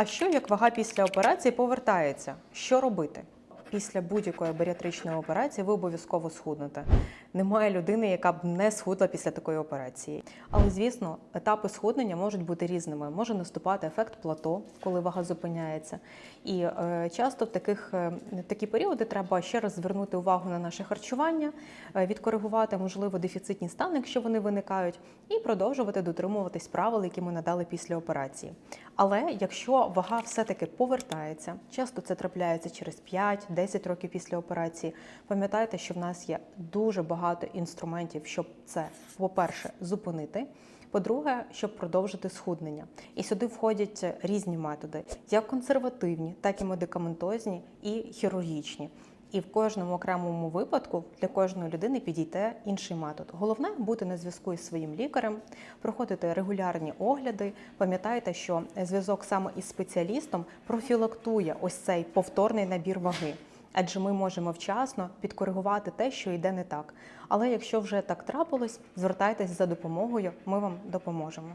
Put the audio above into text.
А що як вага після операції повертається? Що робити? Після будь-якої баріатричної операції ви обов'язково схуднете. Немає людини, яка б не схудла після такої операції. Але звісно, етапи схуднення можуть бути різними. Може наступати ефект плато, коли вага зупиняється. І е, часто в таких е, такі періоди треба ще раз звернути увагу на наше харчування, е, відкоригувати можливо дефіцитні стани, якщо вони виникають, і продовжувати дотримуватись правил, які ми надали після операції. Але якщо вага все-таки повертається, часто це трапляється через 5-10 років після операції. Пам'ятайте, що в нас є дуже багато інструментів, щоб це, по-перше, зупинити. По-друге, щоб продовжити схуднення. І сюди входять різні методи, як консервативні, так і медикаментозні і хірургічні. І в кожному окремому випадку для кожної людини підійде інший метод. Головне бути на зв'язку із своїм лікарем, проходити регулярні огляди. Пам'ятайте, що зв'язок саме із спеціалістом профілактує ось цей повторний набір ваги. Адже ми можемо вчасно підкоригувати те, що йде не так. Але якщо вже так трапилось, звертайтесь за допомогою, ми вам допоможемо.